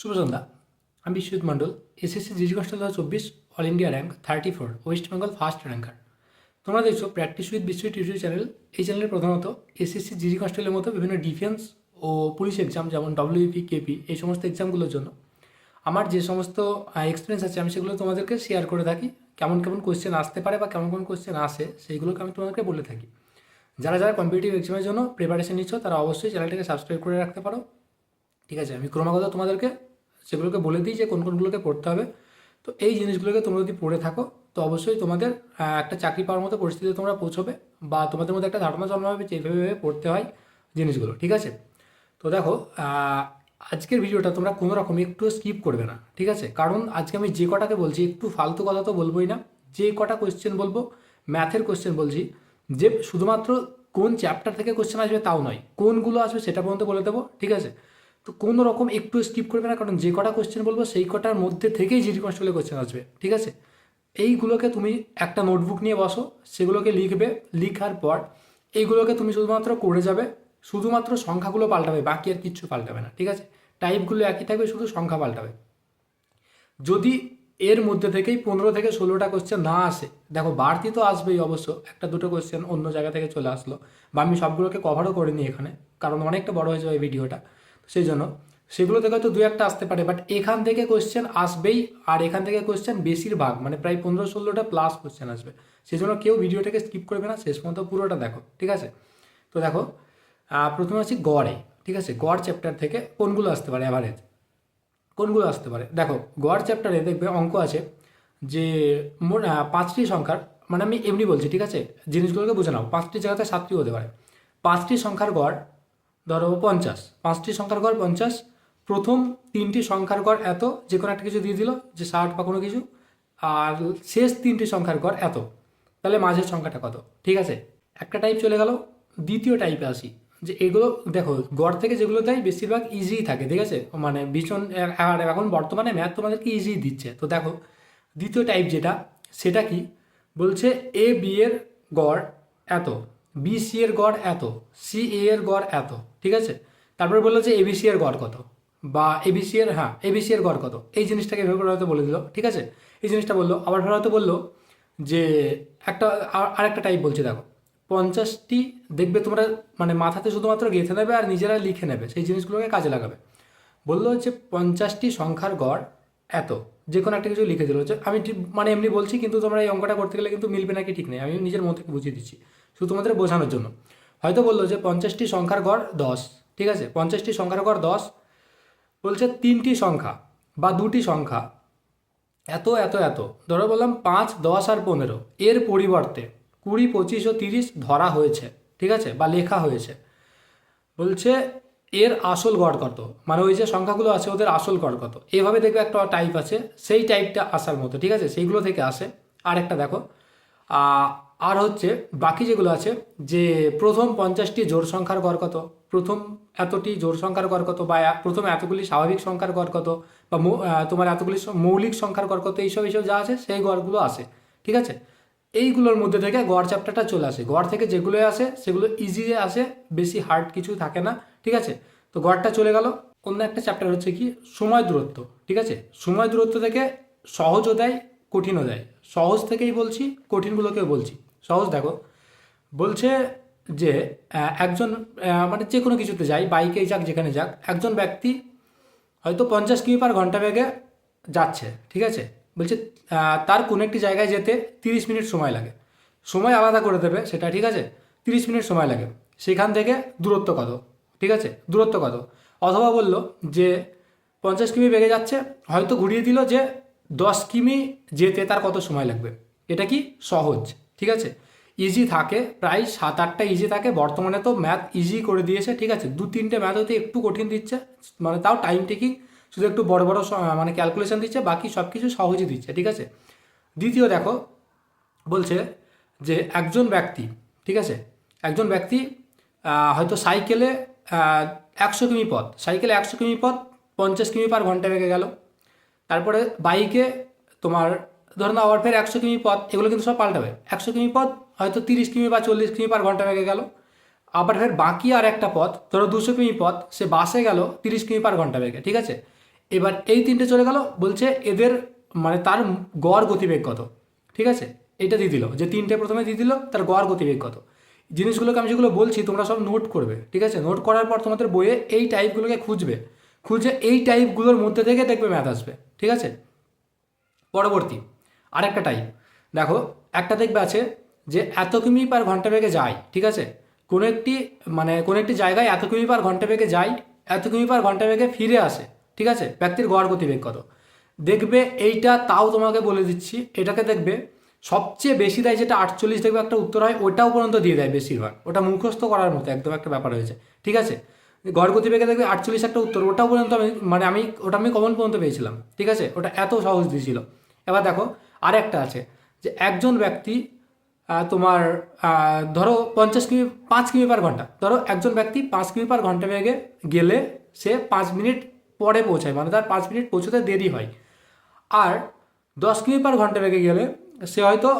শুভ সন্ধ্যা আমি Biswajit Mondal, SSC GD constable দু হাজার চব্বিশ, all India rank thirty four, West Bengal first ranker. তোমরা দেখছ practice with Biswajit YouTube channel. এই চ্যানেলে প্রধানত এসএসসি জিজি কনস্টেবলের মতো বিভিন্ন ডিফেন্স ও পুলিশ এক্সাম, যেমন ডব্লিউপি কেপি, এই সমস্ত এক্সামগুলোর জন্য। আমার যে সমস্ত এক্সপিরিয়েন্স আছে, আমি সেগুলো তোমাদেরকে শেয়ার করে থাকি। কেমন কেমন কোয়েশ্চেন আসতে পারে বা কেমন কেমন কোয়েশ্চেন আসে, সেইগুলোকে আমি তোমাদেরকে বলে থাকি। যারা যারা কম্পিটিটিভ এক্সামের জন্য প্রিপারেশন নিচ্ছ, তারা অবশ্যই চ্যানেলটাকে সাবস্ক্রাইব করে রাখতে পারো। ঠিক আছে, আমি ক্রমাগত তোমাদেরকে সেগুলোকে বলে দিই যে কোন কোনগুলোকে পড়তে হবে। তো এই জিনিসগুলোকে তোমরা যদি পড়ে থাকো, তো অবশ্যই তোমাদের একটা চাকরি পাওয়ার মতো পরিস্থিতিতে তোমরা পৌঁছবে বা তোমাদের মধ্যে একটা ধারণা জন্মাবে যে এইভাবে পড়তে হয় জিনিসগুলো, ঠিক আছে? তো দেখো আজকের ভিডিওটা তোমরা কোনো রকম একটু স্কিপ করবে না, ঠিক আছে? কারণ আজকে আমি যে কটাকে বলছি একটু ফালতু কথা তো বলবোই না, যে কটা কোয়েশ্চেন বলব ম্যাথের কোয়েশ্চেন বলছি, যে শুধুমাত্র কোন চ্যাপ্টার থেকে কোয়েশ্চেন আসবে তাও নয়, কোনগুলো আসবে সেটা পর্যন্ত বলে দেবো, ঠিক আছে? তো কোনো রকম একটু স্কিপ করবে না, কারণ যে কটা কোয়েশ্চেন বলব সেই কটার মধ্যে থেকেই জিডি কনস্টেবলের কোয়েশ্চেন আসবে, ঠিক আছে? এইগুলোকে তুমি একটা নোটবুক নিয়ে বসো, সেগুলোকে লিখবে, লিখার পর এইগুলোকে তুমি শুধুমাত্র করে যাবে, শুধুমাত্র সংখ্যাগুলো পাল্টাবে, বাকি আর কিচ্ছু পাল্টাবে না, ঠিক আছে? টাইপগুলো একই থাকবে, শুধু সংখ্যা পাল্টাবে। যদি এর মধ্যে থেকেই পনেরো থেকে ষোলোটা কোশ্চেন না আসে, দেখো বাড়তি তো আসবেই অবশ্য, একটা দুটো কোশ্চেন অন্য জায়গা থেকে চলে আসলো, বা আমি সবগুলোকে কভারও করে নিই এখানে, কারণ অনেকটা বড় হয়ে যাবে ভিডিওটা সেই জন্য। সেগুলো থেকে হয়তো দু একটা আসতে পারে বাট এখান থেকে কোয়েশ্চেন আসবেই, আর এখান থেকে কোয়েশ্চেন বেশিরভাগ মানে প্রায় পনেরো ষোলোটা প্লাস কোশ্চেন আসবে। সেই জন্য কেউ ভিডিওটাকে স্কিপ করবে না, শেষ পর্যন্ত পুরোটা দেখো, ঠিক আছে? তো দেখো প্রথমে আছি গড়ে, ঠিক আছে? গড় চ্যাপ্টার থেকে কোনগুলো আসতে পারে অ্যাভারেজ কোনগুলো আসতে পারে? দেখো, গড় চ্যাপ্টারে দেখবে অঙ্ক আছে যে পাঁচটি সংখ্যার মানে আমি এমনি বলছি, ঠিক আছে? জিনিসগুলোকে বুঝে নাও, পাঁচটি জায়গাতে সাতটি হতে পারে। পাঁচটি সংখ্যার গড় ধরো পঞ্চাশ। পাঁচটি সংখ্যার গড় পঞ্চাশ। প্রথম তিনটি সংখ্যার গড় এত, যে কোনো একটা কিছু দিয়ে দিল, যে ষাট বা কোনো কিছু। আর শেষ তিনটি সংখ্যার গড় এত। তাহলে মাঝের সংখ্যাটা কত? ঠিক আছে? একটা টাইপ চলে গেল, দ্বিতীয় টাইপে আসি। যে এগুলো, দেখো, গড় থেকে যেগুলো দেয়, বেশিরভাগ ইজিই থাকে, ঠিক আছে? মানে ভীষণ আর এখন বর্তমানে ম্যাথ তোমাদেরকে ইজি দিচ্ছে। তো দেখো, দ্বিতীয় টাইপ যেটা, সেটা কি? বলছে এ বি এর গড় এত বি সি এর গড় এত সি এ এর গড় এত। ঠিক আছে? তারপরে বলল যে এবিসি এর গড় কত? বা এবিসি এর হ্যাঁ এবিসি এর গড় কত? এই জিনিসটাকে এভাবে করে হয়তো বলে দিল, ঠিক আছে? এই জিনিসটা বলল, আবার হয়তো বলল যে একটা, আর- আরেকটা টাইপ বলছে, দেখো। পঞ্চাশটি দেখবে তোমরা মানে মাথাতে শুধুমাত্র গেঁথে নেবে আর নিজেরা লিখে নেবে, সেই জিনিসগুলোকে কাজে লাগাবে। বলল যে পঞ্চাশটি সংখ্যার গড় এত। যে কোনো একটা কিছু লিখে দিল হচ্ছে আমি মানে এমনি বলছি, কিন্তু তোমরা এই অঙ্কটা করতে গেলে কিন্তু মিলবে নাকি ঠিক নেই, আমি নিজের থেকে বুঝিয়ে দিচ্ছি শুধু তোমাদের বোঝানোর জন্য। হয়তো বলল যে পঞ্চাশটি সংখ্যার গড় দশ, ঠিক আছে? পঞ্চাশটি সংখ্যার গড় দশ বলছে তিনটি সংখ্যা বা দুটি সংখ্যা। এত এত এত। ধরো বললাম পাঁচ, দশ আর পনেরো। এর পরিবর্তে কুড়ি, পঁচিশ ও তিরিশ ধরা হয়েছে, ঠিক আছে? বা লেখা হয়েছে। বলছে এর আসল গড় কত? মানে ওই যে সংখ্যাগুলো আছে ওদের আসল গড় কত? এইভাবে দেখবে একটা টাইপ আছে। সেই টাইপটা আসার মতো, ঠিক আছে? সেইগুলো থেকে আসে। আর একটা দেখো আর হচ্ছে বাকি যেগুলো আছে, যে প্রথম পঞ্চাশটি জোর সংখ্যার গড় কত? প্রথম এতটি জোর সংখ্যার গড় কত? বা প্রথম এতগুলি স্বাভাবিক সংখ্যার গড় কত? বা তোমার এতগুলি মৌলিক সংখ্যার গড় কত? এইসব এইসব যা আছে, সেই গড়গুলো আসে। ঠিক আছে? এইগুলোর মধ্যে থেকে গড় চ্যাপ্টারটা চলে আসে। গড় থেকে যেগুলো আসে, সেগুলো ইজি আসে, বেশি হার্ড কিছু থাকে না। ঠিক আছে? তো গড়টা চলে গেল। অন্য একটা চ্যাপ্টার হচ্ছে কি? সময় দূরত্ব। ঠিক আছে? সময় দূরত্ব থেকে সহজও দেয়, কঠিনও দেয়। সহজ থেকেই বলছি, কঠিনগুলোকেও বলছি। সহজ দেখো। বলছে যে একজন মানে যে কোনো কিছুতে যাই, বাইকেই যাক, যেখানে যাক, একজন ব্যক্তি হয়তো পঞ্চাশ কিমি পার ঘণ্টা বেগে যাচ্ছে, ঠিক আছে? বলছে তার কোনো একটি জায়গায় যেতে তিরিশ মিনিট সময় লাগে। সময় আলাদা করে দেবে, সেটা ঠিক আছে? তিরিশ মিনিট সময় লাগে। সেখান থেকে দূরত্ব কত? ঠিক আছে? দূরত্ব কত? অথবা বলল যে, পঞ্চাশ কিমি বেগে যাচ্ছে, হয়তো ঘুরিয়ে দিল যে, দশ কিমি যেতে তার কত সময় লাগবে? এটা কি সহজ? ঠিক আছে? ইজি থাকে, প্রায় সাত আটটা ইজি থাকে। বর্তমানে তো ম্যাথ ইজি করে দিয়েছে, ঠিক আছে? দু তিনটে ম্যাথ হতে একটু কঠিন দিচ্ছে মানে তাও টাইম টেকিং শুধু একটু বড় বড় মানে ক্যালকুলেশন দিচ্ছে, বাকি সব কিছু সহজই দিচ্ছে, ঠিক আছে? দ্বিতীয় দেখো, বলছে যে একজন ব্যক্তি, ঠিক আছে? একজন ব্যক্তি হয়তো সাইকেলে একশো কিমি পথ সাইকেলে একশো কিমি পথ, পঞ্চাশ কিমি পার ঘণ্টা বেগে গেল। তারপরে বাইকে তোমার ধরো না আবার ফের একশো কিমি পথ, এগুলো কিন্তু সব পাল্টাবে। একশো কিমি পথ, হয়তো তিরিশ কিমি বা চল্লিশ কিমি পার ঘণ্টা বেগে গেল। আবার ফের বাকি আর একটা পথ, ধরো দুশো কিমি পথ, সে বাসে গেল তিরিশ কিমি পার ঘণ্টা বেগে, ঠিক আছে? এবার এই তিনটে চলে গেল, বলছে এদের মানে তার গড় গতিবেগ কত, ঠিক আছে? এটা দিয়ে দিল, যে তিনটে প্রথমে দিয়ে দিল, তার গড় গতিবেগ কত। জিনিসগুলোকে আমি যেগুলো বলছি, তোমরা সব নোট করবে, ঠিক আছে? নোট করার পর তোমাদের বইয়ে এই টাইপগুলোকে খুঁজবে। খুঁজে এই টাইপগুলোর মধ্যে থেকে দেখবে ম্যাথ আসবে, ঠিক আছে? পরবর্তী। আরেকটা টাইপ দেখো, একটা দেখবে আছে যে এত কিমি পার ঘণ্টা বেগে যায়, ঠিক আছে? কোনো একটি মানে কোনো একটি জায়গায় এত কিমি পার ঘণ্টা বেগে যায়, এত কিমি পার ঘণ্টা বেগে ফিরে আসে, ঠিক আছে? ব্যক্তির গড় গতিবেগ কত? দেখবে এইটা তাও তোমাকে বলে দিচ্ছি, এটাকে দেখবে সবচেয়ে বেশি দেয় যেটা আটচল্লিশ দেখবে একটা উত্তর হয় ওটাও পর্যন্ত দিয়ে দেয় বেশিরভাগ। ওটা মুখস্থ করার মতো, একদম একটা ব্যাপার হয়েছে, ঠিক আছে? গড় গতিবেগে দেখবে আটচল্লিশ একটা উত্তর, ওটাও পর্যন্ত আমি মানে আমি, ওটা আমি কমন পর্যন্ত পেয়েছিলাম, ঠিক আছে? ওটা এত সহজ দিয়েছিল। এবার দেখো আর একটা আছে, যে একজন ব্যক্তি তোমার ধরো পঞ্চাশ কিমি, পাঁচ কিমি পার ঘণ্টা, ধরো একজন ব্যক্তি পাঁচ কিমি পার ঘণ্টা বেগে গেলে সে পাঁচ মিনিট পরে পৌঁছায় মানে তার পাঁচ মিনিট পৌঁছতে দেরি হয়। আর দশ কিমি পার ঘণ্টা বেগে গেলে সে হয়তো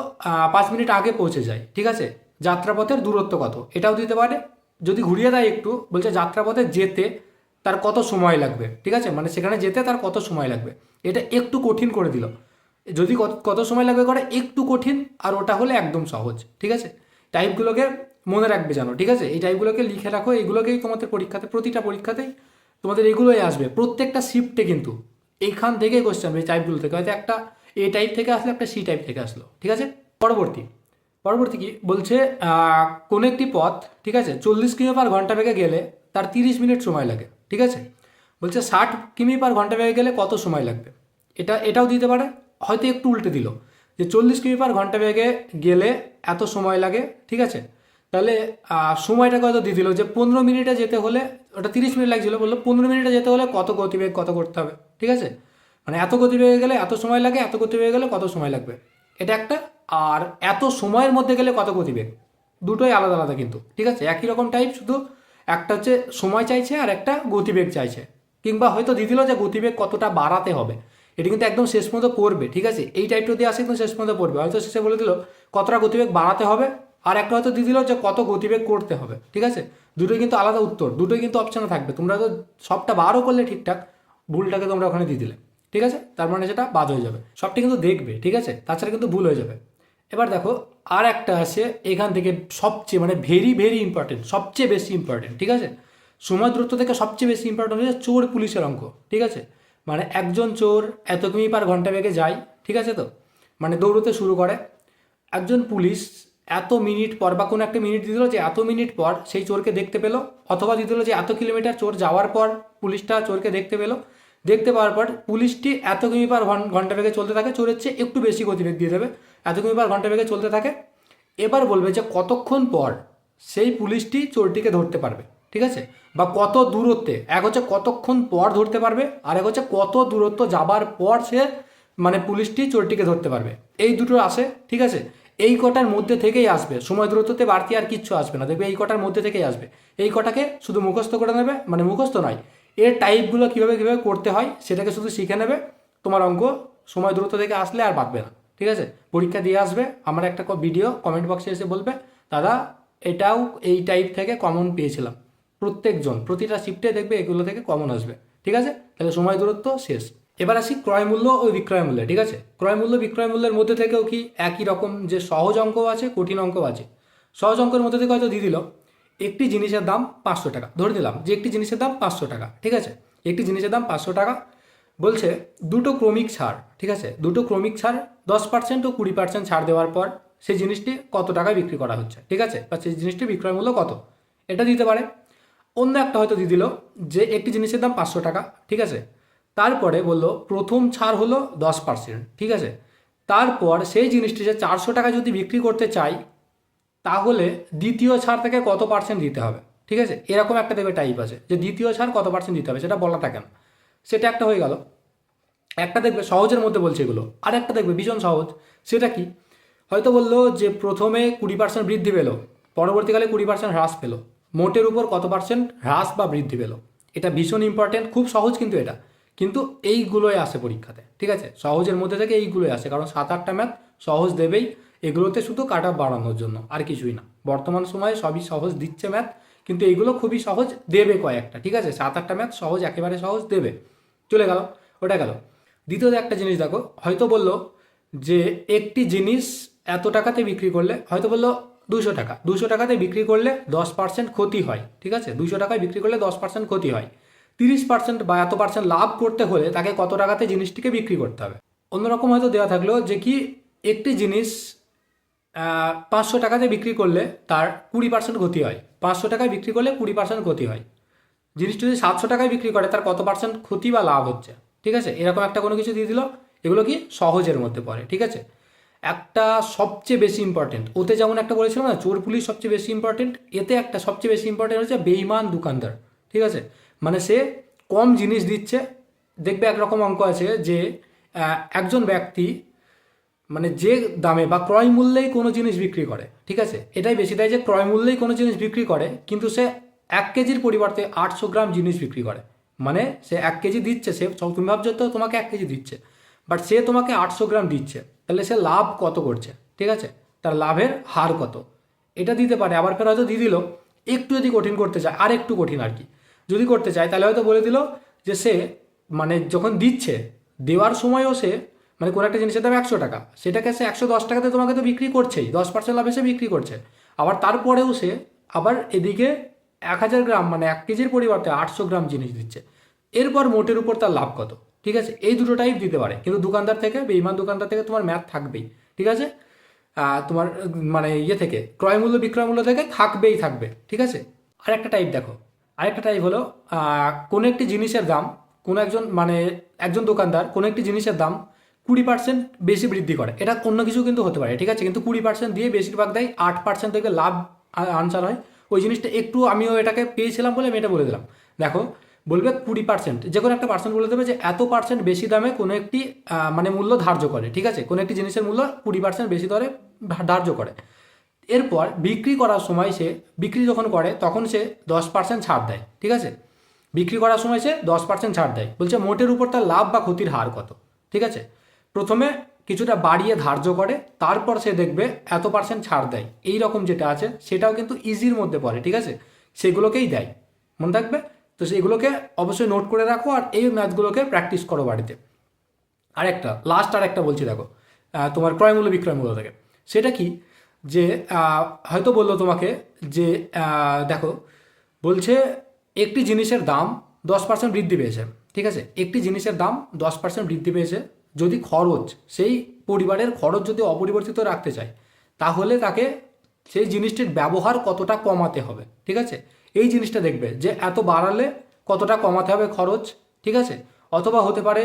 পাঁচ মিনিট আগে পৌঁছে যায়, ঠিক আছে? যাত্রাপথের দূরত্ব কত? এটাও দিতে পারে। যদি ঘুরিয়ে দেয় একটু, বলছে যাত্রাপথে যেতে তার কত সময় লাগবে, ঠিক আছে? মানে সেখানে যেতে তার কত সময় লাগবে? এটা একটু কঠিন করে দিল। যদি কত- কত সময় লাগবে করে? একটু কঠিন, আর ওটা হলে একদম সহজ, ঠিক আছে? টাইপগুলোকে মনে রাখবে জানো, ঠিক আছে? এই টাইপগুলোকে লিখে রাখো এগুলোকেই তোমাদের পরীক্ষাতে, প্রতিটা পরীক্ষাতেই তোমাদের এগুলোই আসবে। প্রত্যেকটা শিফটে কিন্তু, এইখান থেকেই কোশ্চেন এই টাইপগুলো থেকে। হয়তো একটা এ টাইপ থেকে আসলো, একটা সি টাইপ থেকে আসলো, ঠিক আছে? পরবর্তী পরবর্তী কি? বলছে কোনো একটি পথ, ঠিক আছে? চল্লিশ কিমি পার ঘণ্টা বেগে গেলে তার তিরিশ মিনিট সময় লাগে, ঠিক আছে? বলছে ষাট কিমি পার ঘণ্টা বেগে গেলে কত সময় লাগবে? এটা, এটাও দিতে পারে। হয়তো একটু উল্টে দিল। যে চল্লিশ কিমি পার ঘণ্টা বেগে গেলে এত সময় লাগে, ঠিক আছে? তাহলে সময়টা কত দিয়ে দিল যে পনেরো মিনিটে যেতে হলে, ওটা তিরিশ মিনিট লাগছিল, বলল পনেরো মিনিটে যেতে হলে কত গতিবেগ, কত করতে হবে, ঠিক আছে? মানে এত গতিবেগে গেলে এত সময় লাগে, এত গতিবেগে গেলে কত সময় লাগবে? এটা একটা। আর এত সময়ের মধ্যে গেলে কত গতিবেগ? দুটোই আলাদা আলাদা কিন্তু, ঠিক আছে? একই রকম টাইপ শুধু একটা হচ্ছে সময় চাইছে আর একটা গতিবেগ চাইছে। কিংবা হয়তো দিয়ে দিল যে গতিবেগ কতটা বাড়াতে হবে। এটি কিন্তু একদম শেষ পর্যন্ত পড়বে ঠিক আছে? এই টাইপটা দিয়ে আসে কিন্তু শেষ পর্যন্ত পড়বে হয়তো শেষে বলে দিল, কতটা গতিবেগ বাড়াতে হবে? আর একটা হয়তো দিয়ে দিল যে কত গতিবেগ করতে হবে, ঠিক আছে? দুটোই কিন্তু আলাদা উত্তর, দুটোই কিন্তু অপশানে থাকবে। তোমরা তো সবটা বারও করলে ঠিকঠাক, ভুলটাকে তোমরা ওখানে দিয়ে দিলে, ঠিক আছে? তার মানে সেটা বাদ হয়ে যাবে। সবটা কিন্তু দেখবে, ঠিক আছে? তাছাড়া কিন্তু ভুল হয়ে যাবে। এবার দেখো, আর একটা আছে এখান থেকে সবচেয়ে মানে ভেরি ভেরি ইম্পর্টেন্ট সবচেয়ে বেশি ইম্পর্টেন্ট ঠিক আছে? সময় দূরত্ব থেকে সবচেয়ে বেশি ইম্পর্টেন্ট হচ্ছে চোর পুলিশের অঙ্ক, ঠিক আছে? মানে একজন চোর এত কিমি পার ঘণ্টা বেগে যায়, ঠিক আছে তো? মানে দৌড়তে শুরু করে। একজন পুলিশ এত মিনিট পর বা কোনো একটা মিনিট দিল যে এত মিনিট পর সেই চোরকে দেখতে পেল, অথবা দিল যে এত কিলোমিটার চোর যাওয়ার পর পুলিশটা চোরকে দেখতে পেল। দেখতে পাওয়ার পর পুলিশটি এত কিমি পার ঘন- ঘণ্টা বেগে চলতে থাকে, চোরের চেয়ে একটু বেশি গতিবেগ দিয়ে দেবে। এত কিমি পার ঘণ্টা বেগে চলতে থাকে। এবার বলবে যে কতক্ষণ পর সেই পুলিশটি চোরটিকে ধরতে পারবে। ঠিক আছে? বা কত দূরত্বে, এক হচ্ছে কতক্ষণ পর ধরতে পারবে, আর এক হচ্ছে কত দূরত্ব যাবার পর সে মানে পুলিশটি চোরটিকে ধরতে পারবে। এই দুটো আসে, ঠিক আছে? এই কটার মধ্যে থেকেই আসবে। সময় দূরত্বতে বাড়তি আর কিচ্ছু আসবে না। দেখবে এই কটার মধ্যে থেকেই আসবে। এই কটাকে শুধু মুখস্থ করে নেবে মানে মুখস্থ নয়, এর টাইপগুলো কীভাবে কীভাবে করতে হয় সেটাকে শুধু শিখে নেবে। তোমার অঙ্ক সময় দূরত্ব থেকে আসলে আর বাড়বে না। ঠিক আছে? পরীক্ষা দিয়ে আসবে। আমার একটা ভিডিও কমেন্ট বক্সে এসে বলবে, দাদা, এটাও এই টাইপ থেকে কমন পেয়েছিলাম। প্রত্যেকজন, প্রতিটা শিফটে দেখবে এগুলো থেকে কমন আসবে। ঠিক আছে? তাহলে সময় দূরত্ব শেষ। এবার আসি ক্রয় মূল্য ও বিক্রয় মূল্যে, ঠিক আছে? ক্রয় মূল্য, বিক্রয় মূল্যের মধ্যে থেকেও কি একই রকম যে সহজ অঙ্ক আছে, কঠিন অঙ্ক আছে? সহজ অঙ্কের মধ্যে থেকে হয়তো দিয়ে দিল, একটি জিনিসের দাম পাঁচশো টাকা। ধরে নিলাম যে একটি জিনিসের দাম পাঁচশো টাকা, ঠিক আছে? একটি জিনিসের দাম পাঁচশো টাকা বলছে দুটো ক্রমিক ছাড়, ঠিক আছে? দুটো ক্রমিক ছাড়, দশ পার্সেন্ট ও কুড়ি পার্সেন্ট ছাড় দেওয়ার পর সেই জিনিসটি কত টাকায় বিক্রি করা হচ্ছে, ঠিক আছে? বা সেই জিনিসটি বিক্রয় মূল্য কত? এটা দিতে পারে। অন্য একটা হয়তো দিয়ে দিল যে একটি জিনিসের দাম পাঁচশো টাকা, ঠিক আছে? তারপরে বলল, প্রথম ছাড় হলো দশ পার্সেন্ট ঠিক আছে? তারপর সেই জিনিসটি যে চারশো টাকা যদি বিক্রি করতে চাই, তাহলে দ্বিতীয় ছাড় থেকে কত পার্সেন্ট দিতে হবে? ঠিক আছে? এরকম একটা দেবে টাইপ আছে যে দ্বিতীয় ছাড় কত পার্সেন্ট দিতে হবে, সেটা বলা থাকে না সেটা একটা হয়ে গেল। একটা দেখবে সহজের মধ্যে বলছে এগুলো। আর একটা দেখবে ভীষণ সহজ। সেটা কি? হয়তো বলল যে প্রথমে কুড়ি পার্সেন্ট বৃদ্ধি পেল, পরবর্তীকালে কুড়ি পার্সেন্ট হ্রাস পেল। মোটের উপর কত পার্সেন্ট হ্রাস বা বৃদ্ধি পেল? এটা ভীষণ ইম্পর্টেন্ট খুব সহজ কিন্তু এটা। কিন্তু এইগুলোই আসে পরীক্ষাতে, ঠিক আছে? সহজের মধ্যে থেকে এইগুলোই আসে, কারণ সাত আটটা ম্যাথ সহজ দেবেই। এগুলোতে শুধু কাটা বাড়ানোর জন্য, আর কিছুই না। বর্তমান সময়ে সবই সহজ দিচ্ছে ম্যাথ কিন্তু এইগুলো খুবই সহজ দেবে কয়েকটা, ঠিক আছে? সাত আটটা ম্যাথ সহজ, একেবারে সহজ দেবে। চলে গেল, ওটা গেল। দ্বিতীয়ত একটা জিনিস দেখো, হয়তো বলল যে একটি জিনিস এত টাকাতে বিক্রি করলে, হয়তো বলল দুশো টাকা। দুশো টাকাতে বিক্রি করলে দশ পার্সেন্ট ক্ষতি হয়, ঠিক আছে? দুশো টাকায় বিক্রি করলে দশ পার্সেন্ট ক্ষতি হয়। তিরিশ পার্সেন্ট বা এত পার্সেন্ট লাভ করতে হলে তাকে কত টাকাতে জিনিসটিকে বিক্রি করতে হবে? অন্যরকম হয়তো দেওয়া থাকল যে কি একটি জিনিস পাঁচশো টাকাতে বিক্রি করলে তার কুড়ি পার্সেন্ট ক্ষতি হয়। পাঁচশো টাকায় বিক্রি করলে কুড়ি পার্সেন্ট ক্ষতি হয়। জিনিসটি যদি সাতশো টাকায় বিক্রি করে, তার কত পার্সেন্ট ক্ষতি বা লাভ হচ্ছে? ঠিক আছে? এরকম একটা কোনো কিছু দিয়ে দিল। এগুলো কি সহজের মধ্যে পড়ে, ঠিক আছে? একটা সবচেয়ে বেশি ইম্পর্টেন্ট ওতে যেমন একটা বলেছিলাম না, চোর পুলিশ সবচেয়ে বেশি ইম্পর্টেন্ট এতে একটা সবচেয়ে বেশি ইম্পর্টেন্ট হচ্ছে বেইমান দোকানদার, ঠিক আছে? মানে সে কম জিনিস দিচ্ছে, দেখবে একরকম অঙ্ক আছে যে একজন ব্যক্তি মানে যে দামে বা ক্রয় মূল্যেই কোনো জিনিস বিক্রি করে, ঠিক আছে? এটাই বেশি দেয় যে ক্রয় মূল্যেই কোনো জিনিস বিক্রি করে, কিন্তু সে এক কেজির পরিবর্তে আটশো গ্রাম জিনিস বিক্রি করে। মানে সে এক কেজি দিচ্ছে, সে, তুমি ভাবছ তো তোমাকে এক কেজি দিচ্ছে। বাট সে তোমাকে আটশো গ্রাম দিচ্ছে। তাহলে সে লাভ কত করছে? ঠিক আছে? তার লাভের হার কত? এটা দিতে পারে, আবার ফের হয়তো দিয়ে দিল, একটু যদি কঠিন করতে চায়, আর একটু কঠিন আর কি। যদি করতে চায়, তাহলে হয়তো বলে দিল যে সে মানে যখন দিচ্ছে, দেওয়ার সময়ও সে মানে কোনো একটা জিনিসের দাম একশো টাকা, সেটাকে সে একশো দশ টাকাতে তোমাকে তো বিক্রি করছেই, দশ পার্সেন্ট লাভে সে বিক্রি করছে। আবার তারপরেও সে আবার এদিকে এক হাজার গ্রাম মানে এক কেজির পরিবর্তে আটশো গ্রাম জিনিস দিচ্ছে। এরপর মোটের উপর তার লাভ কত? ঠিক আছে? এই দুটো টাইপ দিতে পারে। কিন্তু দোকানদার থেকে বেইমান দোকানদার থেকে তোমার ম্যাথ থাকবেই, ঠিক আছে? তোমার মানে ইয়ে থেকে, ক্রয় মূল্য, বিক্রয় মূল্য থেকে থাকবেই থাকবে, ঠিক আছে? আরেকটা টাইপ দেখো। আরেকটা টাইপ হলো কোনো একটি জিনিসের দাম, কোনো একজন মানে একজন দোকানদার কোনো একটি জিনিসের দাম কুড়ি পার্সেন্ট বেশি বৃদ্ধি করে। এটা অন্য কিছু কিন্তু হতে পারে, ঠিক আছে? কিন্তু কুড়ি পার্সেন্ট দিয়ে বেশিরভাগ দেয়, আট পার্সেন্ট থেকে লাভ আনসার হয়। ওই জিনিসটা একটু আমিও এটাকে পেয়েছিলাম বলে আমি এটা বলে দিলাম। দেখো বলবে কুড়ি পার্সেন্ট যে কোনো একটা পার্সেন্ট বলে দেবে যে এত পার্সেন্ট বেশি দামে কোনো একটি মানে মূল্য ধার্য করে, ঠিক আছে? কোনো একটি জিনিসের মূল্য কুড়ি পার্সেন্ট বেশি দরে ধার্য করে। এরপর বিক্রি করার সময় সে, বিক্রি যখন করে, তখন সে দশ পার্সেন্ট ছাড় দেয়, ঠিক আছে? বিক্রি করার সময় সে দশ পার্সেন্ট ছাড় দেয়। বলছে মোটের উপর তার লাভ বা ক্ষতির হার কত, ঠিক আছে? প্রথমে কিছুটা বাড়িয়ে ধার্য করে, তারপর সে দেখবে এত পার্সেন্ট ছাড় দেয়। এই রকম যেটা আছে, সেটাও কিন্তু ইজির মধ্যে পড়ে, ঠিক আছে? সেগুলোকেই দেয়। মনে থাকবে? তো সেগুলোকে অবশ্যই নোট করে রাখো আর এই ম্যাথগুলোকে প্র্যাকটিস করো বাড়িতে। আরেকটা লাস্ট আর একটা বলছি দেখো তোমার ক্রয়মূল্য বিক্রয়মূল্য বিক্রয় মূল্য থেকে। সেটা কি? যে হয়তো বলল তোমাকে যে দেখো, বলছে একটি জিনিসের দাম দশ পার্সেন্ট বৃদ্ধি পেয়েছে, ঠিক আছে? একটি জিনিসের দাম দশ পার্সেন্ট বৃদ্ধি পেয়েছে, যদি খরচ, সেই পরিবারের খরচ যদি অপরিবর্তিত রাখতে চায়, তাহলে তাকে সেই জিনিসটির ব্যবহার কতটা কমাতে হবে, ঠিক আছে? এই জিনিসটা দেখবে যে এত বাড়ালে কতটা কমাতে হবে খরচ, ঠিক আছে? অথবা হতে পারে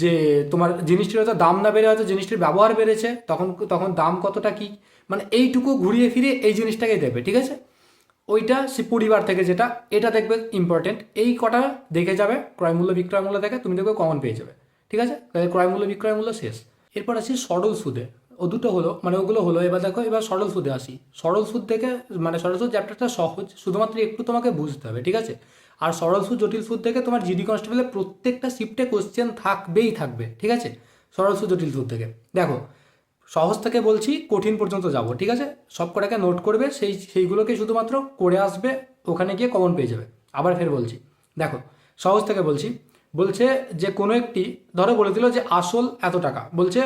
যে তোমার জিনিসটির হয়তো দাম না বেড়ে হয়তো জিনিসটির ব্যবহার বেড়েছে, তখন তখন দাম কতটা কি? মানে এইটুকু ঘুরিয়ে ফিরে এই জিনিসটাকে দেবে, ঠিক আছে? ওইটা সে পরিবার থেকে যেটা, এটা দেখবে ইম্পর্টেন্ট এই কটা দেখে যাবে, ক্রয় মূল্য, বিক্রয় মূল্য থেকে তুমি দেখবে কমন পেয়ে যাবে, ঠিক আছে? তাহলে ক্রয় মূল্য, বিক্রয় মূল্য শেষ। এরপর আসি সরল সুদে। ও দুটো হলো মানে ওগুলো হলো। এবার দেখো, এবার সরল সুদে আসি। সরল সুদ থেকে মানে সরল সুদ চ্যাপ্টারটা সহজ, শুধুমাত্র একটু তোমাকে বুঝতে হবে, ঠিক আছে? আর সরল সুদ, জটিল সুদ থেকে তোমার জিডি কনস্টেবলের প্রত্যেকটা শিফটে কোশ্চেন থাকবেই থাকবে, ঠিক আছে? সরল সুদ, জটিল সুদ থেকে। দেখো, সহজ থেকে বলছি, কঠিন পর্যন্ত যাব, ঠিক আছে? সব কটাকে নোট করবে, সেই, সেইগুলোকে শুধুমাত্র করে আসবে, ওখানে গিয়ে কমন পেয়ে যাবে। আবার ফের বলছি। দেখো, সহজ থেকে বলছি বলছে যে কোনো একটি, ধরো বলে দিল যে আসল এত টাকা, বলছে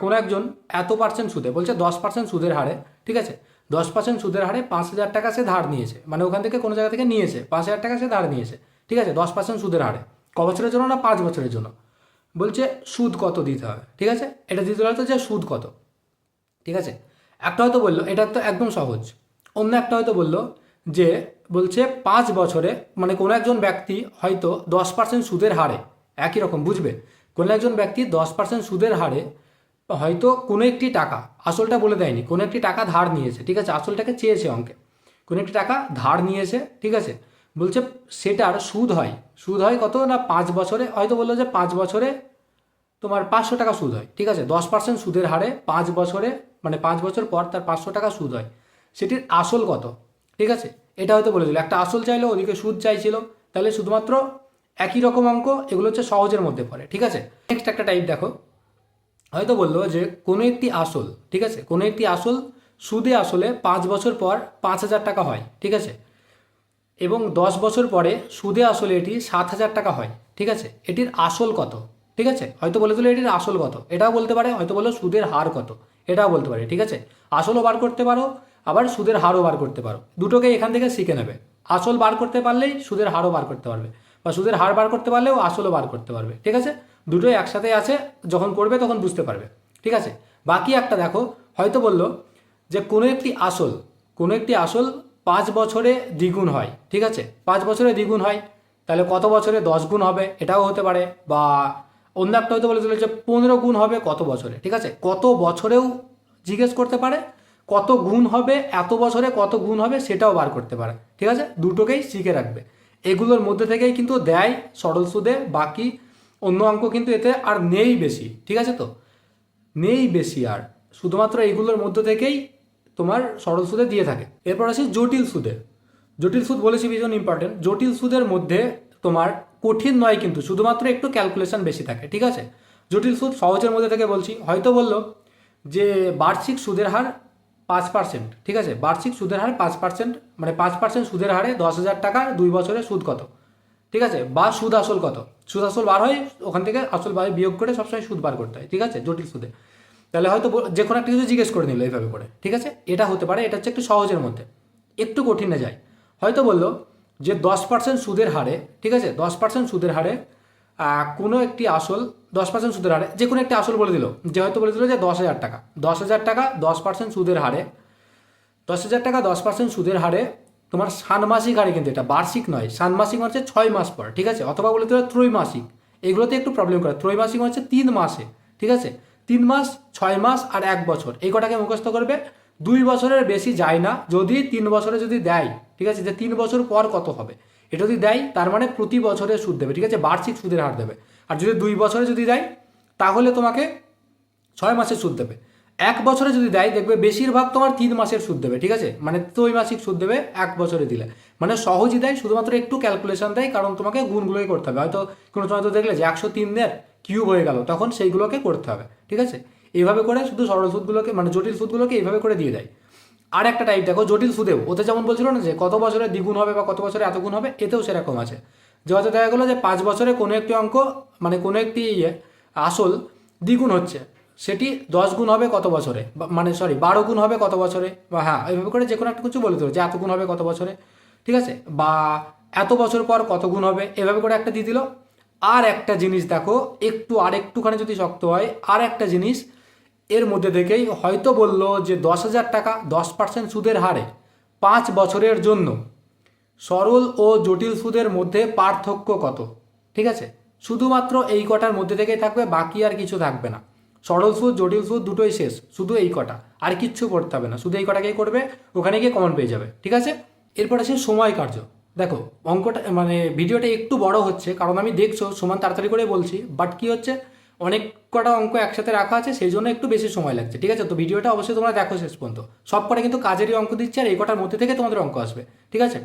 কোনো একজন এত পার্সেন্ট সুদে, বলছে দশ পার্সেন্ট সুদের হারে, ঠিক আছে? দশ পার্সেন্ট সুদের হারে পাঁচ হাজার টাকা সে ধার নিয়েছে মানে ওখান থেকে কোনো জায়গা থেকে নিয়েছে, পাঁচ হাজার টাকা সে ধার নিয়েছে, ঠিক আছে? দশ পার্সেন্ট সুদের হারে, ক বছরের জন্য না পাঁচ বছরের জন্য? বলছে সুদ কত দিতে হবে, ঠিক আছে? এটা দিতে হয়তো যে সুদ কত, ঠিক আছে? একটা হয়তো বলল, এটা তো একদম সহজ। অন্য একটা হয়তো বলল যে বলছে পাঁচ বছরে মানে কোনো একজন ব্যক্তি হয়তো দশ পার্সেন্ট সুদের হারে, একই রকম বুঝবে? কোনো একজন ব্যক্তি দশ পার্সেন্ট সুদের হারে হয়তো কোনো একটি টাকা, আসলটা বলে দেয়নি, কোনো একটি টাকা ধার নিয়েছে, ঠিক আছে? আসলটাকে চেয়েছে অঙ্কে। কোনো একটি টাকা ধার নিয়েছে, ঠিক আছে? বলছে সেটার সুদ হয়। সুদ হয় কত না পাঁচ বছরে? হয়তো বলল যে পাঁচ বছরে তোমার পাঁচশো টাকা সুদ হয়, ঠিক আছে? দশ পার্সেন্ট সুদের হারে পাঁচ বছরে মানে পাঁচ বছর পর তার পাঁচশো টাকা সুদ হয়। সেটির আসল কত, ঠিক আছে? এটা হয়তো বলে দিল। একটা আসল চাইলো ওদিকে সুদ চাইছিল। তাহলে শুধুমাত্র একই রকম অঙ্ক, এগুলো হচ্ছে সহজের মধ্যে পড়ে, ঠিক আছে? নেক্সট একটা টাইপ দেখো। হয়তো বলল যে কোনো একটি আসল, ঠিক আছে? কোনো একটি আসল সুদে আসলে পাঁচ বছর পর পাঁচ হাজার টাকা হয়, ঠিক আছে? এবং দশ বছর পরে সুদে আসলে এটি সাত হাজার টাকা হয়, ঠিক আছে? এটির আসল কত, ঠিক আছে? হয়তো বলে দিল এটির আসল কত। এটাও বলতে পারে, হয়তো বলল সুদের হার কত। এটাও বলতে পারে, ঠিক আছে? আসলও বার করতে পারো আবার সুদের হারও বার করতে পারো। দুটোকে এখান থেকে শিখে নেবে। আসল বার করতে পারলেই সুদের হারও বার করতে পারবে বা সুদের হার বার করতে পারলেও আসলও বার করতে পারবে, ঠিক আছে? দুটোই একসাথে আছে, যখন করবে তখন বুঝতে পারবে, ঠিক আছে? বাকি একটা দেখো, হয়তো বলল যে কোনো একটি আসল, কোনো একটি আসল পাঁচ বছরে দ্বিগুণ হয়, ঠিক আছে? পাঁচ বছরে দ্বিগুণ হয়, তাহলে কত বছরে দশ গুণ হবে? এটাও হতে পারে, বা অন্য একটা হয়তো বলেছিল যে পনেরো গুণ হবে কত বছরে, ঠিক আছে? কত বছরেও জিজ্ঞেস করতে পারে কত গুণ হবে, এত বছরে কত গুণ হবে সেটাও বার করতে পারে। ঠিক আছে? দুটোকেই শিখে রাখবে। এগুলোর মধ্যে থেকেই কিন্তু দেয়, সরল সুদে, বাকি অন্য অঙ্ক কিন্তু এতে আর নেই বেশি। ঠিক আছে তো? নেই বেশি আর। শুধুমাত্র এইগুলোর মধ্যে থেকেই তোমার সরল সুদে দিয়ে থাকে। এরপর আসি জটিল সুদে। জটিল সুদ বলেছি ভীষণ ইম্পর্টেন্ট জটিল সুদের মধ্যে তোমার কঠিন নয় কিন্তু, শুধুমাত্র একটু ক্যালকুলেশন বেশি থাকে। ঠিক আছে? জটিল সুদ সহজের মধ্যে থেকে বলছি। হয়তো বলল যে বার্ষিক সুদের হার পাঁচ পার্সেন্ট ঠিক আছে? বার্ষিক সুদের হার পাঁচ পার্সেন্ট মানে পাঁচ পার্সেন্ট সুদের হারে দশ হাজার টাকার দুই বছরে সুদ কত? ঠিক আছে? বা সুদ আসল কত? সুদ আসল বার হয় ওখান থেকে আসল বার বিয়োগ করে সবসময় সুদ বার করতে হয়, ঠিক আছে? জটিল সুদে। তাহলে হয়তো যে কোনো একটা কিছু জিজ্ঞেস করে নিল এইভাবে করে, ঠিক আছে? এটা হতে পারে, এটা হচ্ছে একটু সহজের মধ্যে। একটু কঠিনে যায়। হয়তো বলল যে দশ পার্সেন্ট সুদের হারে, ঠিক আছে? দশ পার্সেন্ট সুদের হারে কোনো একটি আসল দশ পার্সেন্ট সুদের হারে, যে কোনো একটি আসল বলে দিল। যে হয়তো বলে দিল যে দশ হাজার টাকা। দশ হাজার টাকা দশ পার্সেন্ট সুদের হারে, দশ হাজার টাকা দশ পার্সেন্ট সুদের হারে তোমার ষান্মাসিক হারে কিন্তু এটা, বার্ষিক নয়। ষান্মাসিক হচ্ছে ছয় মাস পর, ঠিক আছে? অথবা বলে দিল ত্রৈমাসিক। এগুলোতে একটু প্রবলেম করে। ত্রৈমাসিক হচ্ছে তিন মাসে, ঠিক আছে? তিন মাস, ছয় মাস আর এক বছর। এই কটাকে মুখস্থ করবে। দুই বছরের বেশি যায় না। যদি তিন বছরে যদি দেয়, ঠিক আছে? যে তিন বছর পর কত হবে? এটা যদি দেয়, তার মানে প্রতি বছরে সুদ দেবে, ঠিক আছে? বার্ষিক সুদের হার দেবে। আর যদি দুই বছরে যদি দেয়, তাহলে তোমাকে ছয় মাসের সুদ দেবে। এক বছরে যদি দেয়, দেখবে বেশিরভাগ তোমার তিন মাসের সুদ দেবে, ঠিক আছে? মানে ত্রৈমাসিক সুদ দেবে এক বছরে দিলে। মানে সহজই দেয়, শুধুমাত্র একটু ক্যালকুলেশন দেয়, কারণ তোমাকে গুণগুলোই করতে হবে। হয়তো কোনো সময় তো দেখলে যে একশো তিন তিনের কিউব হয়ে গেল, তখন সেইগুলোকে করতে হবে, ঠিক আছে? এইভাবে করে শুধু সরল সুদগুলোকে মানে জটিল সুদগুলোকে এইভাবে করে দিয়ে দেয়। আর একটা টাইপ দেখো জটিল সুদেও ওতে যেমন বলছিল না যে কত বছরে দ্বিগুণ হবে বা কত বছরে এত গুণ হবে, এতেও সেরকম আছে। যে হয়তো দেখা গেলো যে পাঁচ বছরে কোনো একটি অঙ্ক মানে কোনো একটি ইয়ে আসল দ্বিগুণ হচ্ছে, সেটি দশ গুণ হবে কত বছরে মানে সরি বারো গুণ হবে কত বছরে, বা হ্যাঁ এইভাবে করে যে কোনো একটা কিছু বলে দেবো যে এত গুণ হবে কত বছরে, ঠিক আছে? বা এত বছর পর কত গুণ হবে, এভাবে করে একটা দিয়ে দিল। আর একটা জিনিস দেখো, একটু আর একটুখানি যদি শক্ত হয় আর একটা জিনিস এর মধ্যে থেকেই হয়তো বলল যে দশ হাজার টাকা দশ পার্সেন্ট সুদের হারে পাঁচ বছরের জন্য। সরল ও জটিল সুদের মধ্যে পার্থক্য কত? ঠিক আছে? শুধুমাত্র এই কটার মধ্যে থেকেই থাকবে, বাকি আর কিছু থাকবে না। সরল সুদ, জটিল সুদ দুটোই শেষ, শুধু এই কটা। আর কিচ্ছু করতে হবে না, শুধু এই কটাকেই করবে, ওখানে গিয়ে কমন পেয়ে যাবে, ঠিক আছে? এরপর আছে সময় কার্য। দেখো, অঙ্কটা মানে ভিডিওটা একটু বড় হচ্ছে, কারণ আমি দেখছ, সমান তাড়াতাড়ি করে বলছি বাট কি হচ্ছে? অনেক কটা অঙ্ক একসাথে রাখা আছে, সেই জন্য একটু বেশি সময় লাগছে, ঠিক আছে? তো ভিডিওটা অবশ্যই তোমরা দেখো শেষ পর্যন্ত। সব কটা কিন্তু কাজেরই অঙ্ক দিচ্ছে, আর এই কটার মধ্যে থেকে তোমাদের অঙ্ক আসবে, ঠিক আছে?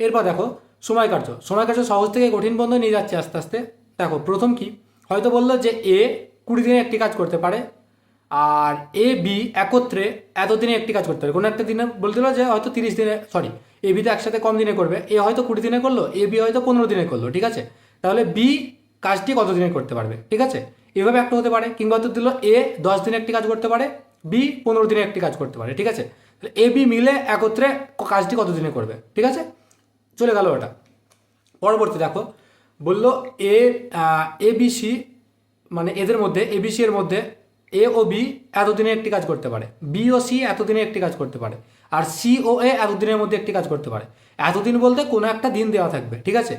এরপর দেখো, সময় কার্য। সময় কার্য সহজ থেকে কঠিন বন্ধ নিয়ে যাচ্ছে আস্তে আস্তে। দেখো, প্রথম কি? হয়তো বলল যে এ কুড়ি দিনে একটি কাজ করতে পারে, আর এ বি একত্রে এতদিনে একটি কাজ করতে পারে। কোনো একটা দিনে বলতে দিল যে হয়তো তিরিশ দিনে সরি এ বিতে একসাথে কম দিনে করবে। এ হয়তো কুড়ি দিনে করল এ বি হয়তো পনেরো দিনে করল, ঠিক আছে? তাহলে বি কাজটি কত দিনে করতে পারবে, ঠিক আছে? এভাবে একটা হতে পারে, কিংবা হয়তো দিল এ দশ দিনে একটি কাজ করতে পারে বি পনেরো দিনে একটি কাজ করতে পারে, ঠিক আছে? তাহলে এ বি মিলে একত্রে কাজটি কত দিনে করবে, ঠিক আছে? চলে গেল ওটা। পরবর্তী দেখো, বলল এ এ বি সি মানে এদের মধ্যে এ বি সি এর মধ্যে এ ও বি এতদিনে একটি কাজ করতে পারে বি ও সি এতদিনে একটি কাজ করতে পারে, আর সি ও এ এতদিনের মধ্যে একটি কাজ করতে পারে। এতদিন বলতে কোনো একটা দিন দেওয়া থাকবে, ঠিক আছে?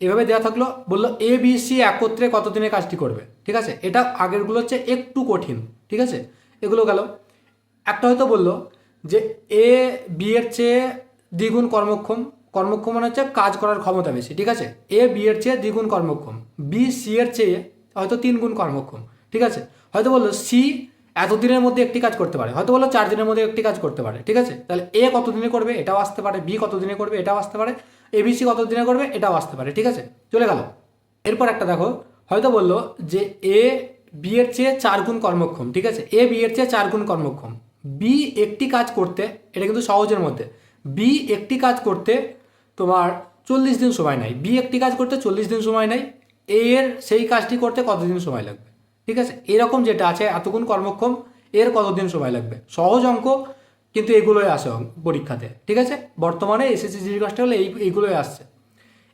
এভাবে দেওয়া থাকল, বলল এ বি সি একত্রে কতদিনে কাজটি করবে? ঠিক আছে? এটা আগেরগুলো হচ্ছে একটু কঠিন, ঠিক আছে? এগুলো গেল। একটা হয়তো বলল যে এ বি এর চেয়ে দ্বিগুণ কর্মক্ষম কর্মক্ষম মানে হচ্ছে কাজ করার ক্ষমতা বেশি, ঠিক আছে? এ বি এর চেয়ে দ্বিগুণ কর্মক্ষম বি সি এর চেয়ে হয়তো তিন গুণ কর্মক্ষম, ঠিক আছে? হয়তো বলল সি এতদিনের মধ্যে একটি কাজ করতে পারে, হয়তো বলল চার দিনের মধ্যে একটি কাজ করতে পারে, ঠিক আছে? তাহলে এ কত দিনে করবে? এটাও আসতে পারে বি কত দিনে করবে? এটাও আসতে পারে এ বি সি কত দিনে করবে? এটাও আসতে পারে, ঠিক আছে? চলে গেল। এরপর একটা দেখো, হয়তো বলল যে এ বি এর চেয়ে চার গুণ কর্মক্ষম, ঠিক আছে? এ বি এর চেয়ে চার গুণ কর্মক্ষম। বি একটি কাজ করতে, এটা কিন্তু সহজের মধ্যে বি একটি কাজ করতে তোমার চল্লিশ দিন সময় নেয়। বি একটি কাজ করতে চল্লিশ দিন সময় নেয়। এ এর সেই কাজটি করতে কতদিন সময় লাগবে? ঠিক আছে? এরকম যেটা আছে এতক্ষণ কর্মক্ষম, এর কতদিন সময় লাগবে? সহজ অঙ্ক কিন্তু এগুলোই আসে পরীক্ষাতে, ঠিক আছে? বর্তমানে এসএসসি জিডি কনস্টেবল এই, এইগুলোই আসছে।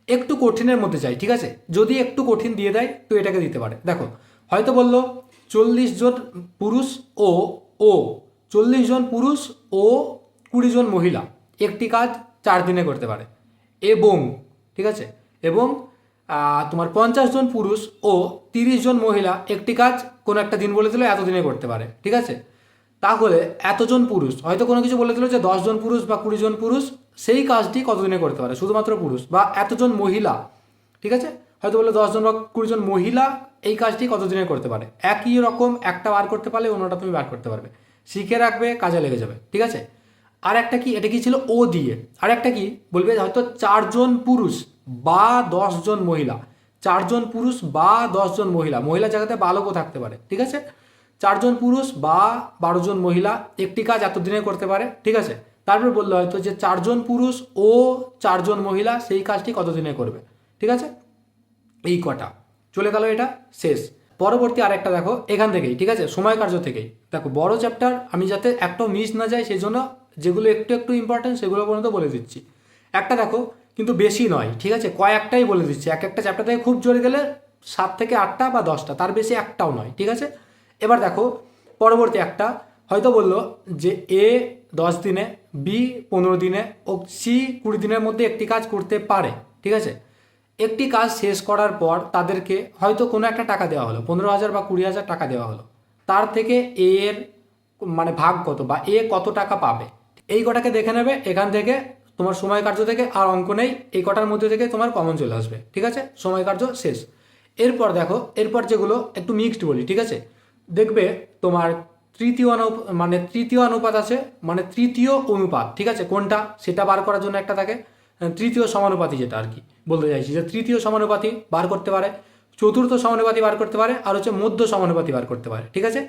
একটু কঠিনের মধ্যে চাই ঠিক আছে? যদি একটু কঠিন দিয়ে দেয়, তো এটাকে দিতে পারে। দেখো, হয়তো বলল চল্লিশ জন পুরুষ ও ও, চল্লিশ জন পুরুষ ও কুড়ি জন মহিলা একটি কাজ চার দিনে করতে পারে। এবং, ঠিক আছে? এবং তোমার পঞ্চাশ জন পুরুষ ও তিরিশ জন মহিলা একটি কাজ কোনো একটা দিন বলে দিলে এত দিনে করতে পারে, ঠিক আছে? তাহলে এতজন পুরুষ, হয়তো কোনো কিছু বলে দিল যে দশজন পুরুষ বা কুড়ি জন পুরুষ, সেই কাজটি কতদিনে করতে পারে? শুধুমাত্র পুরুষ বা এতজন মহিলা, ঠিক আছে? হয়তো বলে দশজন বা কুড়ি জন মহিলা, এই কাজটি কতদিনে করতে পারে? একই রকম একটা বার করতে পারলে অন্যটা তুমি বার করতে পারবে। শিখে রাখবে, কাজে লেগে যাবে, ঠিক আছে? আর একটা কি? এটা কি ছিল ও দিয়ে। আর একটা কি? বলবে হয়তো চারজন পুরুষ বা দশজন মহিলা, চারজন পুরুষ বা দশজন মহিলা মহিলা জায়গাতে বালকও থাকতে পারে, ঠিক আছে? চারজন পুরুষ বা বারো জন মহিলা একটি কাজ এতদিনে করতে পারে, ঠিক আছে? তারপর বলল হয়তো যে চারজন পুরুষ ও চারজন মহিলা সেই কাজটি কতদিনে করবে, ঠিক আছে? এই কটা। চলে গেল এটা, শেষ। পরবর্তী আরেকটা দেখো, এখান থেকেই, ঠিক আছে? সময় কার্য থেকেই। দেখো, বড় চ্যাপ্টার আমি যাতে একটাও মিস না যায় সেই জন্য যেগুলো একটু একটু ইম্পর্টেন্ট সেগুলো পর্যন্ত বলে দিচ্ছি। একটা দেখো, কিন্তু বেশি নয়, ঠিক আছে? কয়েকটাই বলে দিচ্ছি। এক একটা চ্যাপ্টার থেকে খুব জোরে গেলে সাত থেকে আটটা বা দশটা, তার বেশি একটাও নয়, ঠিক আছে? এবার দেখো, পরবর্তী একটা হয়তো বলল যে এ দশ দিনে, বি পনেরো দিনে ও সি কুড়ি দিনের মধ্যে একটি কাজ করতে পারে, ঠিক আছে? একটি কাজ শেষ করার পর তাদেরকে হয়তো কোনো একটা টাকা দেওয়া হলো, পনেরো হাজার বা কুড়ি হাজার টাকা দেওয়া হলো। তার থেকে এ এর মানে ভাগ কত বা এ কত টাকা পাবে? এই কটাকে দেখে নেবে, এখান থেকে তোমার সময় কার্য থেকে আর অঙ্ক নেই, এই কটার মধ্যে থেকে তোমার কমন চলে আসবে, ঠিক আছে? সময় কার্য শেষ। এরপর দেখো, এরপর যেগুলো একটু মিক্সড বলি, ঠিক আছে? দেখবে তোমার তৃতীয় অনু মানে তৃতীয় অনুপাত আছে মানে তৃতীয় অনুপাত, ঠিক আছে? কোনটা? সেটা বার করার জন্য একটা থাকে। তৃতীয় সমানুপাতি যেটা আর কি, বলতে চাইছি যে তৃতীয় সমানুপাতি বার করতে পারে, চতুর্থ সমানুপাতি বার করতে পারে, আর হচ্ছে মধ্য সমানুপাতি বার করতে পারে, ঠিক আছে?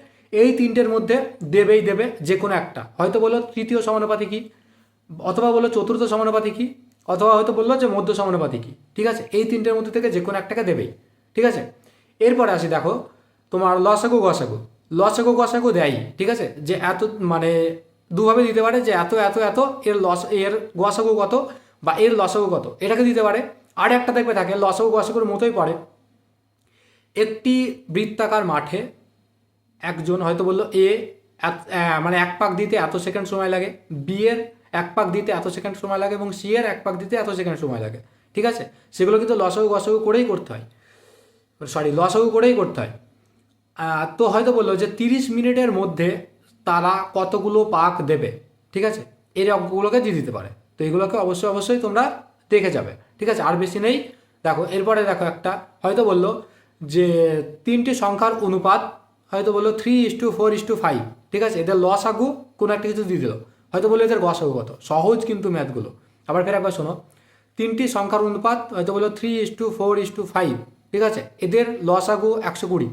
এই তিনটের মধ্যে দেবেই দেবে যে কোনো একটা। হয়তো বলো তৃতীয় সমানুপাতি কি? অথবা বলো চতুর্থ সমানুপাতি কি? অথবা হয়তো বলল যে মধ্য সমানুপাতি কি? ঠিক আছে? এই তিনটের মধ্যে থেকে যে কোনো একটাকে দেবেই, ঠিক আছে? এরপরে আসি, দেখো তোমার লসাগু গসাগু। লসাগু গসাগু দেয়, ঠিক আছে? যে এত মানে দুভাবে দিতে পারে যে এত এত এত, এর লস, এর গসাগু কত বা এর লসাগু কত, এটাকে দিতে পারে। আর একটা দেখবে থাকে, লসাগু গসাগুর মতোই পড়ে। একটি বৃত্তাকার মাঠে একজন হয়তো বলল, এ মানে এক পাক দিতে এত সেকেন্ড সময় লাগে। বি এর এক পাক দিতে এত সেকেন্ড সময় লাগে এবং সি এর এক পাক দিতে এত সেকেন্ড সময় লাগে। ঠিক আছে? সেগুলো কিন্তু লসাগু গসাগু করেই করতে হয়। সরি লসাগু করেই করতে হয়। তো হয়তো বলল যে তিরিশ মিনিটের মধ্যে তারা কতগুলো পাক দেবে, ঠিক আছে? এর অঙ্কগুলোকে দিয়ে দিতে পারে। তো এগুলোকে অবশ্যই অবশ্যই তোমরা দেখে যাবে, ঠিক আছে? আর বেশি নেই। দেখো, এরপরে দেখো একটা, হয়তো বলল যে তিনটি সংখ্যার অনুপাত, হয়তো বলল three is to four is to five ঠিক আছে? এদের লস আগু কোনো একটা কিছু দিয়ে দিল। হয়তো বলল এদের গসাগু কত? সহজ কিন্তু ম্যাথগুলো আবার ফের একবার শোনো। তিনটি সংখ্যার অনুপাত, হয়তো বলল three is to four is to five ঠিক আছে? এদের লসাগু একশো কুড়ি।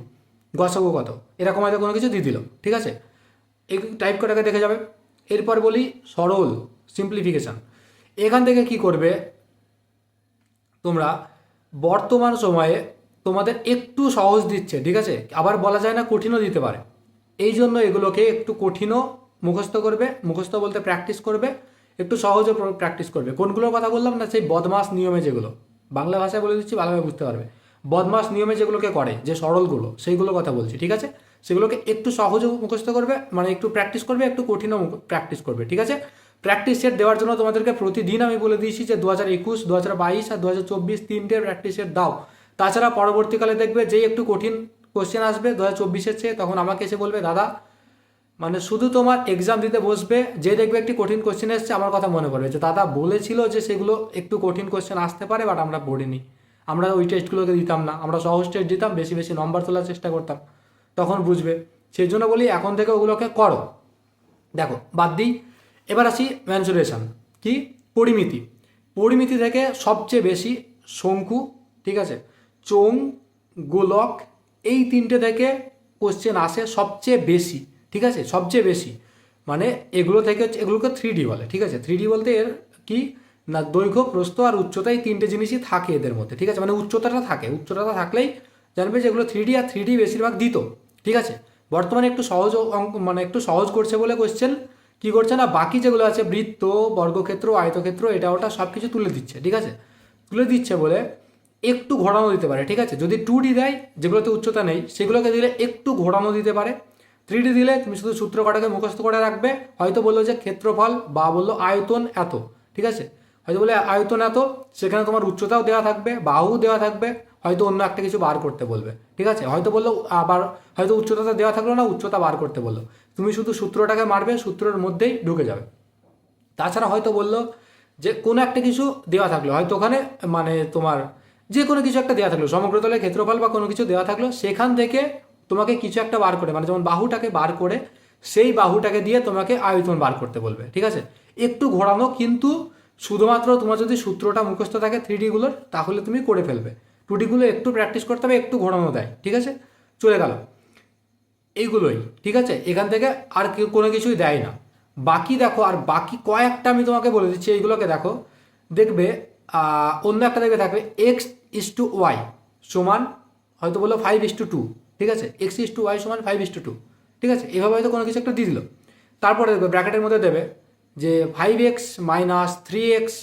গসাগু কত এরকম হয়তো কোনো কিছু দিয়ে দিল, ঠিক আছে? এই টাইপ করে দেখে যাবে? এরপর বলি সরল সিম্পলিফিকেশান এখান থেকে কি করবে? তোমরা বর্তমান সময়ে তোমাদের একটু সহজ দিচ্ছে, ঠিক আছে? আবার বলা যায় না কঠিনও দিতে পারে। এই জন্য এগুলোকে একটু কঠিনও মুখস্থ করবে, মুখস্থ বলতে প্র্যাকটিস করবে, একটু সহজে প্র্যাকটিস করবে। কোনগুলোর কথা বললাম না? সেই বদমাস নিয়মে যেগুলো। বাংলা ভাষায় বলে দিচ্ছি, ভালোভাবে বুঝতে পারবে। বদমাস নিয়মে যেগুলোকে করে, যে সরলগুলো সেইগুলোর কথা বলছি, ঠিক আছে? সেগুলোকে একটু সহজে মুখস্থ করবে মানে একটু প্র্যাকটিস করবে, একটু কঠিনও প্র্যাকটিস করবে, ঠিক আছে? প্র্যাকটিস সেট দেওয়ার জন্য তোমাদেরকে প্রতিদিন আমি বলে দিয়েছি যে দু হাজার একুশ দু হাজার বাইশ আর দু হাজার চব্বিশ তিনটে প্র্যাকটিস সেট দাও। তাছাড়া পরবর্তীকালে দেখবে যেই একটু কঠিন কোশ্চেন আসবে দু হাজার চব্বিশের চেয়ে, তখন আমাকে এসে বলবে, দাদা মানে শুধু তোমার এক্সাম দিতে বসবে, যে দেখবে একটি কঠিন কোশ্চেন এসছে, আমার কথা মনে পড়বে। যে দাদা বলেছিল যে সেগুলো একটু কঠিন কোশ্চেন আসতে পারে বাট আমরা পড়িনি। আমরা ওই টেস্টগুলোকে দিতাম না, আমরা সহজ টেস্ট দিতাম, বেশি বেশি নম্বর তোলার চেষ্টা করতাম। তখন বুঝবে। সেই জন্য বলি এখন থেকে ওগুলোকে করো। দেখো, বাদ দিই। এবার আসি ম্যানসুরেশন কি? পরিমিতি। পরিমিতি থেকে সবচেয়ে বেশি শঙ্কু, ঠিক আছে? চোং গোলক, এই তিনটে থেকে কোশ্চেন আসে সবচেয়ে বেশি, ঠিক আছে? সবচেয়ে বেশি। মানে এগুলো থেকে এগুলোকে থ্রি ডি বলে, ঠিক আছে? থ্রি ডি বলতে এর কি? না, দৈর্ঘ্য, প্রস্থ আর উচ্চতা এই তিনটে জিনিসই থাকে এদের মধ্যে, ঠিক আছে? মানে উচ্চতাটা থাকে, উচ্চতাটা থাকলেই জানবে যে এগুলো থ্রি ডি আর থ্রি ডি বেশিরভাগ দিত, ঠিক আছে? বর্তমানে একটু সহজ অঙ্ক মানে একটু সহজ করছে বলে কোশ্চেন কি করছে না, বাকি যেগুলো আছে, বৃত্ত, বর্গক্ষেত্র, আয়তক্ষেত্র, এটা ওটা সব কিছু তুলে দিচ্ছে, ঠিক আছে? তুলে দিচ্ছে বলে একটু ঘোরানো দিতে পারে, ঠিক আছে? যদি টু ডি দেয়, যেগুলোতে উচ্চতা নেই, সেগুলোকে দিলে একটু ঘোরানো দিতে পারে। থ্রি ডি দিলে তুমি শুধু সূত্র কটাকে মুখস্থ করে রাখবে, হয়তো বলল যে ক্ষেত্রফল, বা বলল আয়তন এত, ঠিক আছে? হয়তো বলে আয়তন এত, সেখানে তোমার উচ্চতাও দেওয়া থাকবে বাহু দেওয়া থাকবে, হয়তো অন্য একটা কিছু বার করতে বলবে। ঠিক আছে? হয়তো বলল আবার, হয়তো উচ্চতাটা দেওয়া থাকল না, উচ্চতা বার করতে বলল। তুমি শুধু সূত্রটাকে মারবে, সূত্রের মধ্যেই ঢুকে যাবে। তাছাড়া হয়তো বলল যে কোনো একটা কিছু দেওয়া থাকল, হয়তো ওখানে মানে তোমার যে কোনো কিছু একটা দেওয়া থাকল, সমগ্রতলের ক্ষেত্রফল বা কোনো কিছু দেওয়া থাকল, সেখান থেকে তোমাকে কিছু একটা বার করে মানে যেমন বাহুটাকে বার করে, সেই বাহুটাকে দিয়ে তোমাকে আয়তন বার করতে বলবে। ঠিক আছে? একটু ঘোরানো কিন্তু শুধুমাত্র তোমার যদি সূত্রটা মুখস্থ থাকে থ্রি ডিগুলোর তাহলে তুমি করে ফেলবে। টু ডিগুলো একটু প্র্যাকটিস করতে হবে, একটু ঘোরানো দেয়, ঠিক আছে? চলে গেল। এইগুলোই, ঠিক আছে? এখান থেকে আর কোনো কিছুই দেয় না। বাকি দেখো, আর বাকি কয়েকটা আমি তোমাকে বলে দিচ্ছি, এইগুলোকে দেখো। দেখবে অন্য একটা দেখবে, থাকবে এক্স ইস টু ওয়াই সমান, হয়তো বলল ফাইভ ইস টু টু ঠিক আছে? এক্স ইস টু ওয়াই সমান five is to two two আছে? এভাবে হয়তো কোনো কিছু একটা দিয়ে দিল। তারপরে দেখবে ব্র্যাকেটের মধ্যে দেবে যে five x minus three x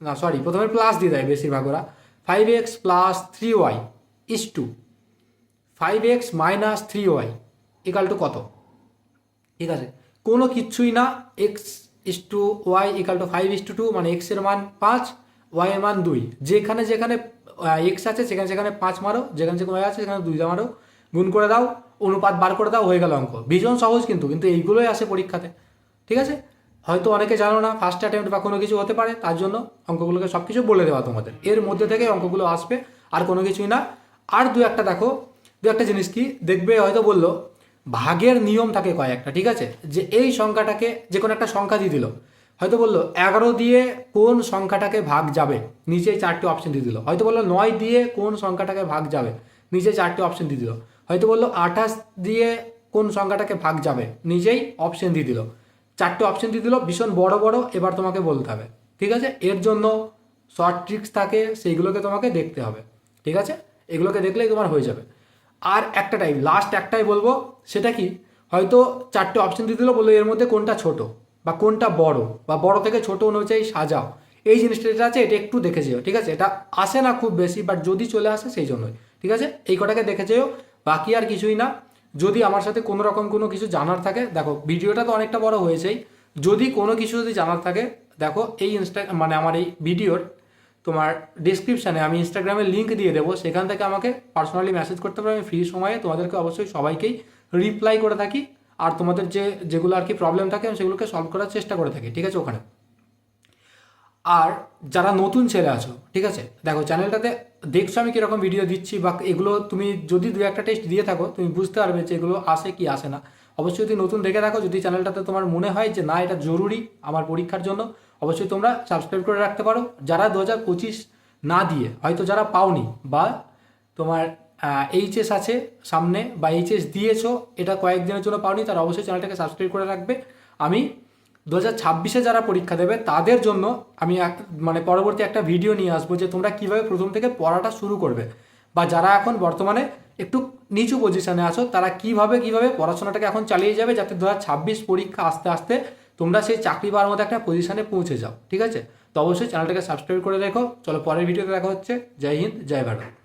না সরি প্রথমে প্লাস দিয়ে দেয় বেশিরভাগ ওরা। Five x plus three y is to five x minus three y equal to কত? ঠিক আছে। কোনো কিচ্ছুই না x is to y equal to five is to two মানে এক্সের মান পাঁচ ওয়াই এর মান দুই। যেখানে যেখানে এক্স আছে, সেখানে সেখানে পাঁচ মারো, যেখানে যেখানে আছে, সেখানে দুই মারো। গুণ করে দাও, অনুপাত বার করে দাও, হয়ে গেল অঙ্ক। ভীষণ সহজ কিন্তু কিন্তু এইগুলোই আসে পরীক্ষাতে। ঠিক আছে? হয়তো অনেকে জানো না ফার্স্ট অ্যাটেম্প্ট বা কোনো কিছু হতে পারে, তার জন্য অঙ্কগুলোকে সব কিছু বলে দেওয়া তোমাদের। এর মধ্যে থেকে অঙ্কগুলো আসবে, আর কোনো কিছুই না। আর দু একটা দেখো, দু একটা জিনিস কি, দেখবে হয়তো বলল, ভাগের নিয়ম থাকে কয়েকটা, ঠিক আছে? যে এই সংখ্যাটাকে যে কোনো একটা সংখ্যা দিয়ে দিল। হয়তো বলল, এগারো দিয়ে কোন সংখ্যাটাকে ভাগ যাবে? নিচে চারটি অপশন দিয়ে দিল। হয়তো বলল, নয় দিয়ে কোন সংখ্যাটাকে ভাগ যাবে? নিচে চারটি অপশন দিয়ে দিল। হয়তো বলল, আঠাশ দিয়ে কোন সংখ্যাটাকে ভাগ যাবে? নিজেই অপশন দিয়ে দিল। চারটে অপশন দিয়ে দিল, ভীষণ বড় বড়, এবার তোমাকে বলতে হবে। ঠিক আছে? এর জন্য শর্ট ট্রিক্স থাকে, সেইগুলোকে তোমাকে দেখতে হবে। ঠিক আছে? এগুলোকে দেখলেই তোমার হয়ে যাবে। আর একটা টাইম লাস্ট একটাই বলব, সেটা কি? হয়তো চারটে অপশন দিয়ে দিল বলল, এর মধ্যে কোনটা ছোট বা কোনটা বড় বা বড় থেকে ছোট অনুযায়ী সাজাও। এই জিনিসটা যেটা আছে, এটা একটু দেখে যেও। ঠিক আছে? এটা আসে না খুব বেশি বাট যদি চলে আসে, সেই জন্যই। ঠিক আছে? এই কটাকে দেখে যেও, বাকি আর কিছুই না। যদি আমার সাথে কোনো রকম কোনো কিছু জানার থাকে, দেখো, ভিডিওটা তো অনেকটা বড় হয়েছেই। যদি কোনো কিছু যদি জানার থাকে, দেখো, এই ইনস্টা মানে আমার এই ভিডিওর তোমার ডিসক্রিপশানে আমি ইনস্টাগ্রামের লিঙ্ক দিয়ে দেবো। সেখান থেকে আমাকে পার্সোনালি মেসেজ করতে পারো, আমি ফ্রি সময়ে তোমাদেরকে অবশ্যই সবাইকেই রিপ্লাই করে থাকি। আর তোমাদের যে, যেগুলো আর কি প্রবলেম থাকে, আমি সেগুলোকে সলভ করার চেষ্টা করে থাকি, ঠিক আছে ওখানে? আর যারা নতুন ছেলে আছো, ঠিক আছে? দেখো চ্যানেলটাতে দেখছ আমি কীরকম ভিডিও দিচ্ছি বা এগুলো তুমি যদি দু একটা টেস্ট দিয়ে থাকো, তুমি বুঝতে পারবে যে এগুলো আসে কি আসে না। অবশ্যই যদি নতুন দেখে থাকো, যদি চ্যানেলটাতে তোমার মনে হয় যে না, এটা জরুরি আমার পরীক্ষার জন্য, অবশ্যই তোমরা সাবস্ক্রাইব করে রাখতে পারো। যারা দু হাজার পঁচিশ না দিয়ে, হয়তো যারা পাওনি বা তোমার এইচএস আছে সামনে বা এইচএস দিয়েছ, এটা কয়েকদিনের জন্য পাওনি, তারা অবশ্যই চ্যানেলটাকে সাবস্ক্রাইব করে রাখবে। আমি দু হাজার ছাব্বিশে যারা পরীক্ষা দেবে, তাদের জন্য আমি এক মানে পরবর্তী একটা ভিডিও নিয়ে আসব যে তোমরা কীভাবে প্রথম থেকে পড়াটা শুরু করবে। বা যারা এখন বর্তমানে একটু নিচু পজিশনে আছো, তারা কীভাবে কীভাবে পড়াশোনাটাকে এখন চালিয়ে যাবে যাতে দু ছাব্বিশ পরীক্ষা আস্তে আস্তে তোমরা সেই চাকরি পাওয়ার মতো একটা পজিশনে পৌঁছে যাও, ঠিক আছে? তো অবশ্যই চ্যানেলটাকে সাবস্ক্রাইব করে রেখো। চলো পরের ভিডিওতে দেখা হচ্ছে। জয় হিন্দ, জয় ভারত।